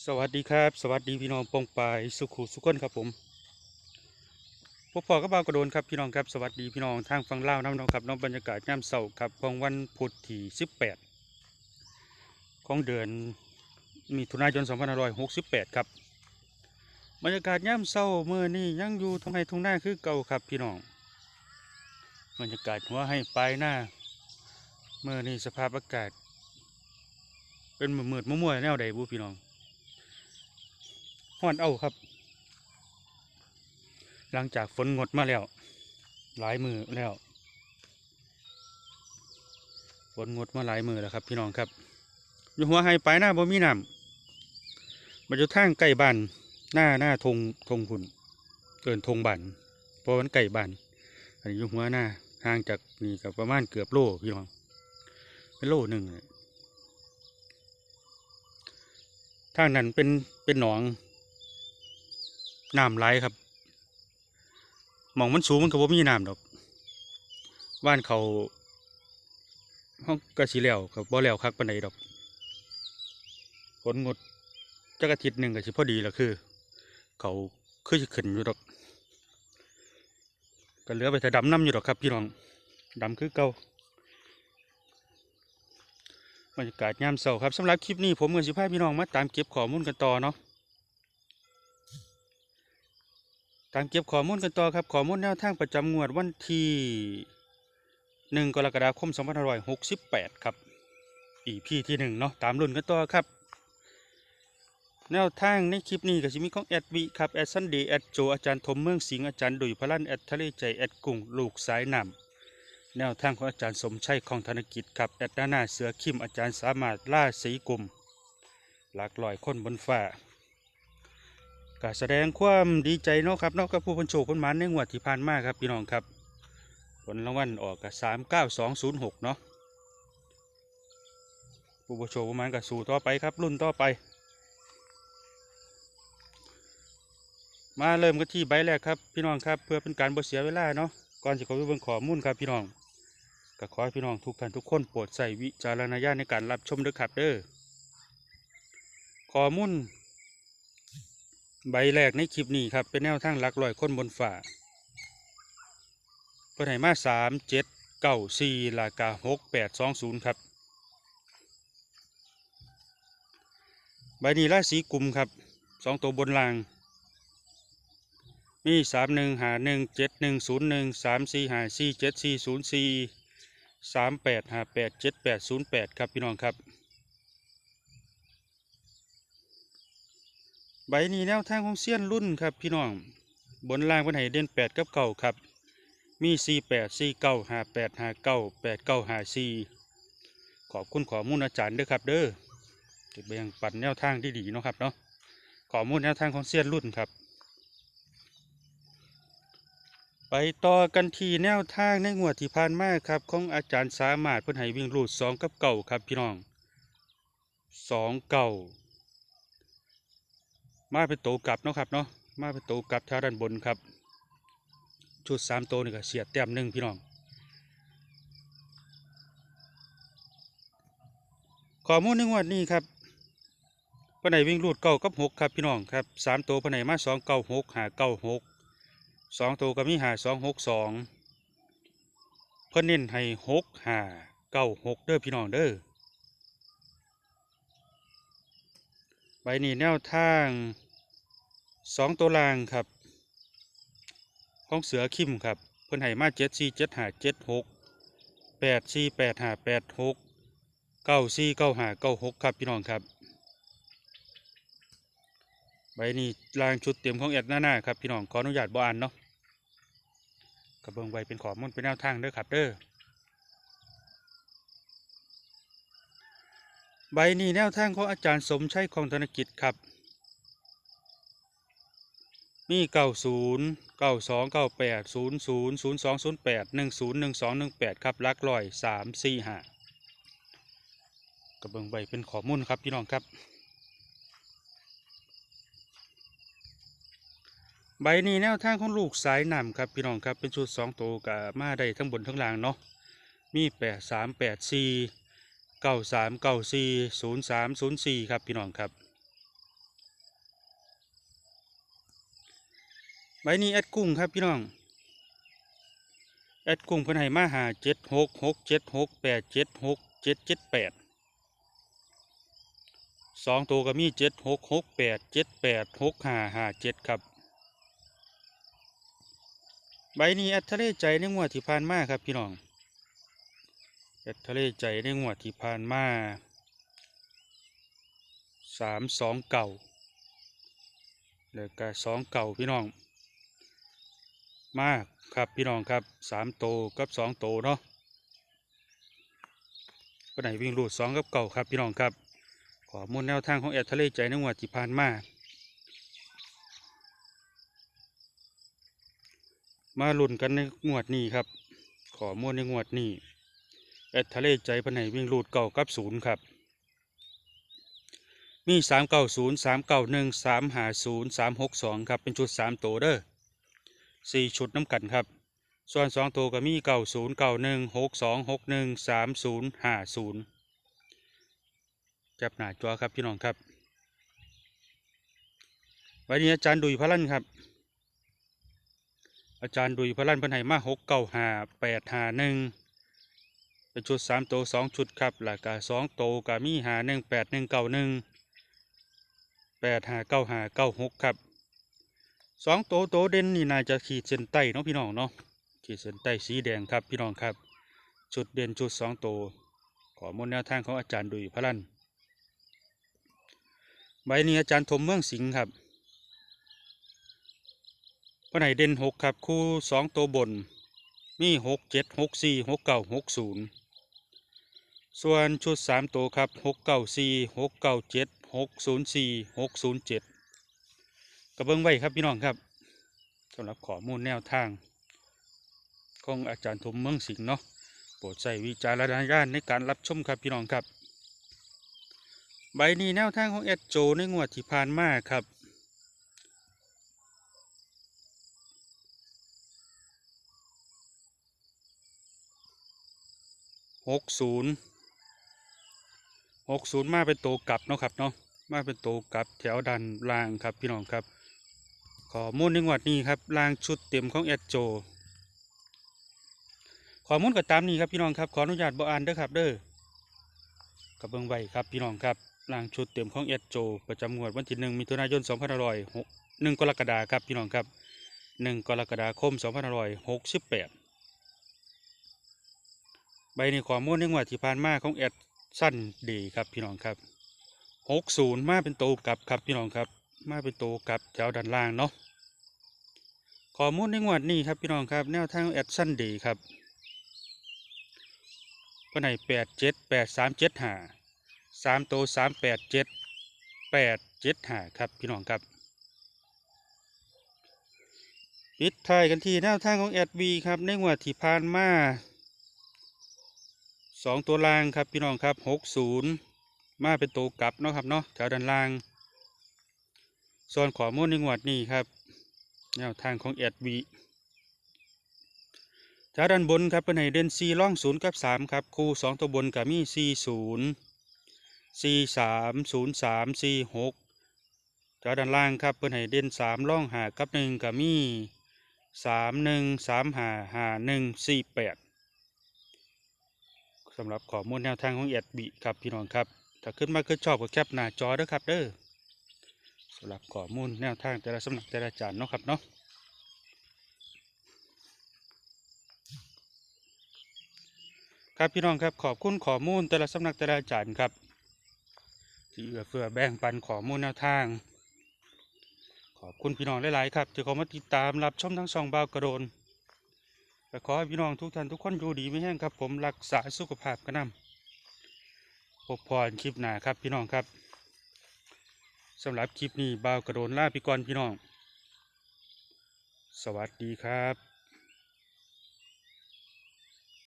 สวัสดีครับ สวัสดีพี่น้องปองปายสุขุสุขนครับผมพวกพ่อก็บ่าวกระโดนครับพี่น้องครับสวัสดีพี่น้องทางฝั่งลาน้ำน้องครับน้องบรรยากาศยามเสาร์ครับของวันพุธที่ 18 ของเดือนมิถุนายน2568 ครับบรรยากาศยามเสาร์เมื่อนี้ยังอยู่ทงไห้ทุ่งหน้าคือเก่าครับพี่น้องบรรยากาศหัวให้ปลายหน้าเมื่อนี้สภาพอากาศ เป็นมืดๆมั่วๆแนวใดบุพี่น้อง ฮ้อนเอาครับ หลังจากฝนงดมาแล้ว หลายมือแล้วฝนงดมาหลายมือแล้วครับพี่น้องครับ อยู่หัวไฮไปหน้าบ่มีน้ำมันจะทางใกล้บ้านหน้าหน้าทงทงหุ่นเกินทงบ้านเพราะมันใกล้บ้านอันนี้อยู่หัวหน้าห่างจากนี่กับประมาณเกือบโลพี่น้องเป็นโลหนึ่งเลยทางนั้นเป็นเป็นหนอง น้ำไหลครับมองมันสูงมันก็บ่มีน้ำดอกบ้านเขาเขาก็สิแล้วกับบ่แล้วคักปานใดดอกฝนงดจักอาทิตย์หนึ่งก็สิพอดีแล้วคือ เขาคือสิขึ้นอยู่ดอกก็เหลือไปแต่ดำน้ำอยู่ดอกครับพี่น้องดำคือเก่าบรรยากาศยามเช้าครับสำหรับคลิปนี้ผมกับสิพาพี่น้องมาตามเก็บข้อมูลกันต่อเนาะ ตามเก็บข้อมูลกันต่อครับข้อมูลแนวทางประจำงวดวันที่หนึ่งกรกฎาคม 2568 ครับ EP ที่หนึ่งเนาะตามรุ่นกันต่อครับ แนวทางในคลิปนี้ก็จะมีของแอดวีครับแอดซันเดย์แอดโจอาจารย์ทมเมืองสิงห์อาจารย์ดุยพลันแอดทะเลใจแอดกุ้งลูกสายนำแนวทางของอาจารย์สมชัยของธนกิจครับแอดด้านหน้าเสือคิมอาจารย์สามารถล่าสีกลุ่มหลากหลายคนบนฟ้า ก็แสดงความดีใจเนาะครับเนาะกับผู้พันโชคคนมานในงวดที่ผ่านมาครับพี่น้องครับผลรางวัลออกกับสามเก้าสองศูนย์หกเนาะผู้พันโชคคนมานกับสู่ต่อไปครับรุ่นต่อไป มาเริ่มกันที่ใบแรกครับพี่น้องครับเพื่อเป็นการบ่เสียเวลาเนาะก่อนจะข้าไปเบิ่งข้อมูลครับพี่น้องก็ขอให้พี่น้องทุกท่านทุกคนโปรดใส่วิจารณญาณในการรับชมด้วยครับเด้อข้อมูล ใบแรกในคลิปนี้ครับ เป็นแนวทางหลักลอยค้นบนฝ่าเพื่อให้มาสามเจ็ดเก้าสี่ลากาหกแปดสองศูนย์ครับ ใบนี้ราศีกลุ่มครับสองตัวบนล่าง มีสามหนึ่งหาหนึ่งเจ็ดหนึ่งศูนย์หนึ่งสามสี่หาสี่เจ็ดสี่ศูนย์สี่สามแปดหาแปดเจ็ดแปดศูนย์แปดครับพี่น้องครับ ใบนี้แนวทางของเซียนรุ่นครับพี่น้อง บนล่างเป็นไหเด่นแปดกับเก่าครับ มีสี่แปดสี่เก้าห้าแปดห้าเก้าแปดเก้าห้าสี่ขอบคุณขอมูลอาจารย์ด้วยครับเด้อจะแบ่งปันแนวทางที่ดีเนาะครับเนาะขอมูลแนวทางของเซียนรุ่นครับ ไปต่อกันที่แนวทางในงวดที่ผ่านมาครับ ของอาจารย์สามารถเพิ่นให้วิ่งรูดสองกับเก่าครับพี่น้องสองเก่า มาเป็นโตวกลับเนาะครับเนาะมาเป็นโตวกลับแถวด้านบนครับ ชุดสามโตนี่ก็เสียแต้มหนึ่งพี่น้องข้อมูลในงวดนี้ครับปนไหนวิ่งรูดเก้ากับหกครับพี่น้องครับสามตัวปนไหนมาสองเก้าหกหาเก้าหกสองตัวก็มีหาสองหกสองเพิ่นเน้นให้หกหาเก้าหกเด้อพี่น้องเด้อ ใบนี้แนวทางสองตัวล่างครับ ของเสือคิมครับ เพิ่นให้มาเจ็ดสี่เจ็ดหาเจ็ดหกแปดสี่แปดหาแปดหกเก้าสี่เก้าหาเก้าหกครับพี่น้องครับ ใบนี้ลางชุดเตรียมของแอดหน้าหน้าครับพี่น้องขออนุญาตบ่อ่านเนาะกระเบื้องใบเป็นขอมูลเป็นแนวทางเด้อครับเด้อ ใบนี้แนวทางของอาจารย์สมชัยของธนกิจครับ มีเก้าศูนย์เก้าสองเก้าแปดศูนย์ศูนย์ศูนย์สองศูนย์แปดหนึ่งศูนย์หนึ่งสองหนึ่งแปดครับลักลอยสามสี่ห้ากระเบื้องใบเป็นข้อมูลครับพี่น้องครับ ใบนี้แนวทางของลูกสายนำครับพี่น้องครับเป็นชุดสองตัวกับมาได้ทั้งบนทั้งล่างเนาะมีแปดสามแปดสี่ เก้าสามเก้าสี่ศูนย์สามศูนย์สี่ครับพี่น้องครับใบนี้แอดกุ้งครับพี่น้องแอดกุ้งเพิ่นให้มาหาเจ็ดหกหกเจ็ดหกแปดเจ็ดหกเจ็ดเจ็ดแปดสองตัวก็มีเจ็ดหกหกแปดเจ็ดแปดหกหาหาเจ็ดครับ ใบนี้แอดทะเลใจในงวดที่ผ่านมาครับพี่น้อง แอดทะเลใจในงวดที่ผ่านมาสามสองเก่าแล้วก็สองเก่าพี่น้อง มากครับพี่น้องครับสามโตกับสองโตเนาะก็ไหนวิ่งรูดสองกับเก่าครับพี่น้องครับ ขอมูลแนวทางของแอดทะเลใจในงวดที่ผ่านมามาลุ้นกันในงวดนี้ครับ ขอมูลในงวดนี้ แอดทะเลใจพันไหนวิ่งรูดเก่ากับศูนย์ครับ มีสามเก้าศูนย์สามเก้าหนึ่งสามหาศูนย์สามหกสองครับ เป็นชุดสามโตวเด้อสี่ชุดน้ำกันครับ ส่วนสองตัวก็มีเก้าศูนย์เก้าหนึ่งหกสองหกหนึ่งสามศูนย์ห้าศูนย์จับหน้าจอครับพี่น้องครับ วันนี้อาจารย์ดุยพระลั่นครับอาจารย์ดุยพระลั่นพันไหมาหกเก้าหาแปดหาหนึ่ง เป็นชุดสามตัวสองชุดครับหลักกาสองตัวก็มีหาหนึ่งแปดหนึ่งเก้าหนึ่งแปดห้าเก้าห้าเก้าหกครับสองโตวโตวเด่นนี่น่าจะขีดเส้นใต้เนาะพี่น้องเนาะขีดเส้นใต้สีแดงครับพี่น้องครับจุดเด่นจุดสองโตวขอมูลแนวทางของอาจารย์ดุยพลันใบนี้อาจารย์ถมเมืองสิงห์ครับวันไหนเด่นหกครับ คู่สองตัวบน มีหกเจ็ดหกสี่หกเก้าหกศูนย์ ส่วนชุดสามตัวครับหกเก้าสี่หกเก้าเจ็ดหกศูนย์สี่หกศูนย์เจ็ดกระเบื้องไว้ครับพี่น้องครับสำหรับข้อมูลแนวทางของอาจารย์ทมเมืองสิงห์เนาะโปรดใช้วิจารณญาณในการรับชมครับพี่น้องครับ ใบนี้แนวทางของเอ็ดโจในงวดที่ผ่านมาครับหกศูนย์ หกศูนย์มาเป็นโตกลับเนาะครับเนาะมาเป็นโตกลับแถวดันล่างครับพี่น้องครับขอมูลในงวดนี้ครับล่างชุดเต็มของแอดโจขอมูลก็ตามนี้ครับพี่น้องครับขออนุญาตบอ่านเด้อครับเด้อกับเบิ้งไว้ครับพี่น้องครับล่างชุดเต็มของแอดโจ ประจำงวดวันที่หนึ่งมิถุนายนสองพันร้อยหกหนึ่งกรกฎาคมครับพี่น้องครับหนึ่งกรกฎาคมสองพันร้อยหกสิบแปดใบนี้ขอมูลในงวดที่ผ่านมาของแอด สั้นดีครับพี่น้องครับหกศูนย์มาเป็นตัวกลับครับพี่น้องครับ มาเป็นตัวกลับแถวด้านล่างเนาะข้อมูลในงวดนี้ครับพี่น้องครับแนวทางแอดสั้นดีครับก็ไหนแปดเจ็ดแปดสามเจ็ดหาสามตัวสามแปดเจ็ดแปดเจ็ดหาครับพี่น้องครับปิดท้ายกันที่แนวทางของแอดวีครับในงวดที่ผ่านมา สองตัวล่างครับพี่น้องครับหกศูนย์มาเป็นตัวกลับเนาะครับเนาะแถวด้านล่างส่วนขอมูลในงวดนี้ครับแนวทางของแอดวีแถวด้านบนครับเป็นให้เด่นซีล่องศูนย์กับสามครับคู่สองตัวบนกับมีซีศูนย์ซีสามศูนย์สามซีหกแถวด้านล่างครับเป็นให้เด่นสามล่องหากับหนึ่งกับมีสามหนึ่งสามหาหาหนึ่งสี่แปด สำหรับข้อมูลแนวทางของแอดบีครับพี่น้องครับ ถ้าขึ้นมาคือชอบก็แคปหน้าจอเด้อครับเด้อสำหรับข้อมูลแนวทางแต่ละสำนักแต่ละจารย์เนาะครับเนาะครับพี่น้องครับขอบคุณข้อมูลแต่ละสำนักแต่ละอาจารย์ครับที่เอื้อเฟื้อแบ่งปันข้อมูลแนวทาง ขอบคุณพี่น้องหลาย ๆ ครับที่เขามาติดตามรับชมทั้งสองบ่าวกระโดน ขอให้พี่น้องทุกท่านทุกคนอยู่ดีไม่แห้งครับ ผมรักษาสุขภาพกันนำพบพรคลิปหน้าครับพี่น้องครับสำหรับคลิปนี้บ่าวกระโดนล่าพี่กรพี่น้อง สวัสดีครับ